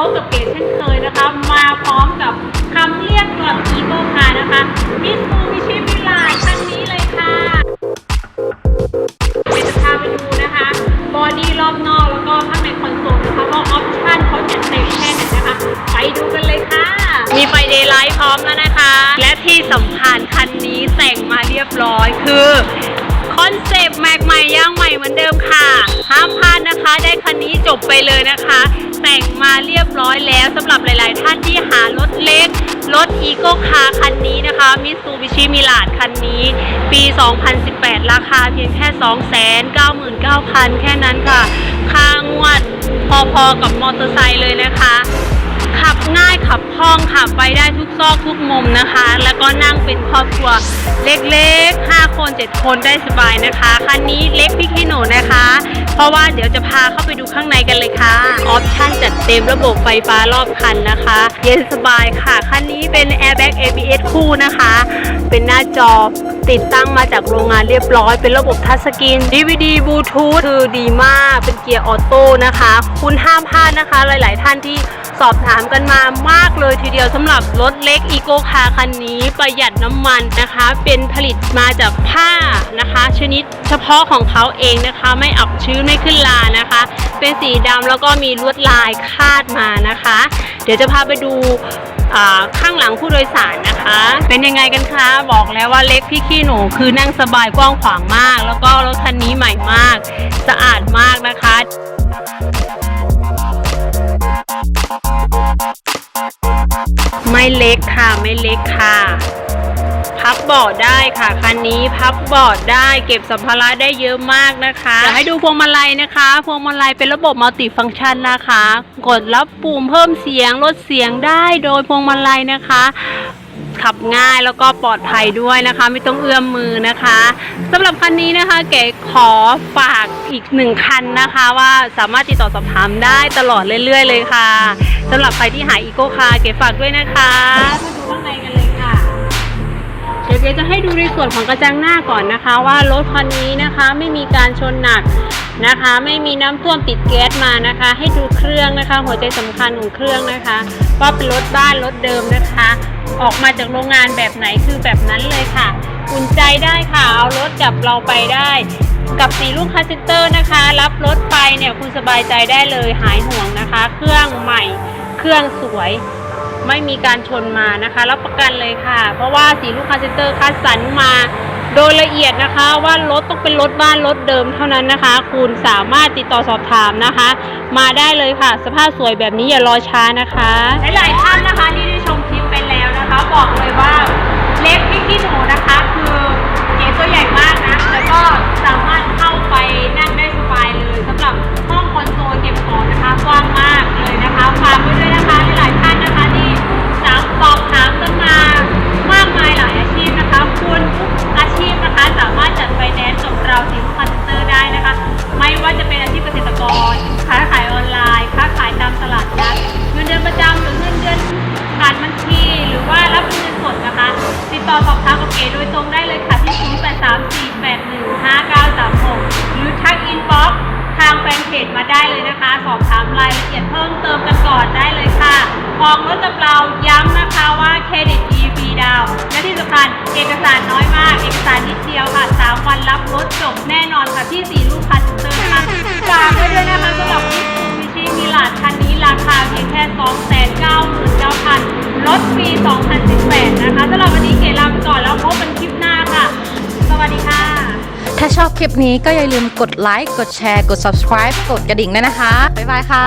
พบกับเกดเช่นเคยนะคะ มาพร้อมกับคำเรียกกล่อมอีโก้คานะคะมิสซูมิชิมิลาคันนี้เลยค่ะเดี๋ยวจะพาไปดูนะคะบอดี้รอบนอกแล้วก็ข้างในคอนโซลนะคะว่าออปชั่นเขาจะเต็มแค่ไหนนะคะ ไปดูกันเลยค่ะ มีไฟเดย์ไลท์พร้อมแล้วนะคะ และที่สำคัญคันนี้แต่งมาเรียบร้อยคือคอนเซปต์แม็กใหม่ย่างใหม่เหมือนเดิมค่ะห้าม ได้คันนี้จบไปเลยนะคะ แต่งมาเรียบร้อยแล้วสำหรับหลาย ๆ ท่านที่หารถเล็ก รถอีโก้คาคันนี้นะคะมิซูบิชิมิลาดคันนี้ ปี 2018 ราคาเพียงแค่ 299,000 แค่นั้นค่ะ ค่างวดพอ ๆ กับมอเตอร์ไซค์เลยนะคะขับง่ายขับคล่องขับไปได้ทุกซอกทุกมุมนะคะ แล้วก็นั่งเป็นครอบครัวเล็กๆ5ค 7 คนได้สบายนะคะ คันนี้เล็กพี่ขี้หนูนะคะ เพราะว่าเดี๋ยวจะพาเข้าไปดูข้างในกันเลยค่ะ ออปชั่นจัดเต็มระบบไฟฟ้ารอบคันนะคะ เย็นสบายค่ะ คันนี้เป็น Airbag ABS คู่นะคะ เป็นหน้าจอติดตั้งมาจากโรงงานเรียบร้อย เป็นระบบทัชสกรีน DVD บลูทูธคือดีมาก เป็นเกียร์ออโต้นะคะ คุณห้ามพลาดนะคะ หลาย ๆ ท่านที่ สอบถามกันมามากเลยทีเดียวสำหรับรถเล็กอีโกคาคันนี้ประหยัดน้ำมันนะคะ เป็นผลิตมาจากผ้านะคะ ชนิดเฉพาะของเขาเองนะคะ ไม่อับชื้นไม่ขึ้นลานะคะ เป็นสีดำแล้วก็มีลวดลายคาดมานะคะ เดี๋ยวจะพาไปดูข้างหลังผู้โดยสารนะคะ เป็นยังไงกันคะ บอกแล้วว่าเล็กพี่ขี้หนูคือนั่งสบายกว้างขวางมาก แล้วก็รถคันนี้ใหม่มาก สะอาดมากนะคะ เล็กค่ะไม่เล็กค่ะ พับเบาะได้ค่ะคันนี้พับเบาะได้เก็บสัมภาระได้เยอะมากนะคะเดี๋ยวให้ดูพวงมาลัยนะคะ พวงมาลัยเป็นระบบมัลติฟังก์ชันนะคะ กดรับปุ่มเพิ่มเสียงลดเสียงได้โดยพวงมาลัยนะคะ ขับง่ายแล้วก็ปลอดภัยด้วยนะคะ ไม่ต้องเอื้อมมือนะคะสำหรับคันนี้นะคะ เก๋ขอฝากอีกหนึ่งคันนะคะ ว่าสามารถติดต่อสอบถามได้ตลอดเรื่อยๆ เลยค่ะสำหรับใครที่หาอีโก้คาร์เก๋ฝากด้วยนะคะมาดูข้างในกันเลยค่ะ เดี๋ยวเจ๊จะให้ดูในส่วนของกระจังหน้าก่อนนะคะ ว่ารถคันนี้นะคะ ไม่มีการชนหนัก นะคะ ไม่มีน้ำท่วมติดแก๊สมานะคะ ให้ดูเครื่องนะคะ หัวใจสำคัญของเครื่องนะคะว่าเป็นรถบ้านรถเดิมนะคะ ออกมาจากโรงงานแบบไหนคือแบบนั้นเลยค่ะอุ่นใจได้ค่ะเอารถกับเราไปได้กับสีลูกคัสเซนเตอร์นะคะ รับรถไปเนี่ยคุณสบายใจได้เลยหายห่วงนะคะ เครื่องใหม่ เครื่องสวย ไม่มีการชนมานะคะ รับประกันเลยค่ะ เพราะว่าสีลูกคาเซนเตอร์คัดสรรมา โดยละเอียดนะคะว่ารถต้องเป็นรถบ้านรถเดิมเท่านั้นนะคะ คุณสามารถติดต่อสอบถามนะคะ มาได้เลยค่ะ สภาพสวยแบบนี้อย่ารอช้านะคะ หลายๆท่านนะคะที่ได้ชมคลิปไปแล้วนะคะ บอกเลยว่าเล็กพริกขี้หนูนะคะ คือเก๋ตัวใหญ่มากนะแล้วก็สามารถเข้าไป จมาได้เลยนะคะ สอบถามรายละเอียดเพิ่มเติมกันก่อนได้เลยค่ะออกรถกับเราย้ำนะคะว่าเครดิตดีฟรีดาวน์และที่สำคัญเอกสารน้อยมาก เอกสารนิดเดียวค่ะ 3 วันรับรถจบแน่นอนค่ะที่4ลูกคัสเตอร์นะคะฝากไว้ด้วยนะคะสำหรับมิซูบิชิมิลาดคันนี้ราคาเพียงแค่299,000รถปี2018 นะคะสำหรับวันนี้เกลาไปก่อนแล้วพบกันคลิป ถ้าชอบคลิปนี้ก็อย่าลืมกดไลค์กดแชร์ กด subscribe กดกระดิ่งด้วยนะคะ บ๊ายบายค่ะ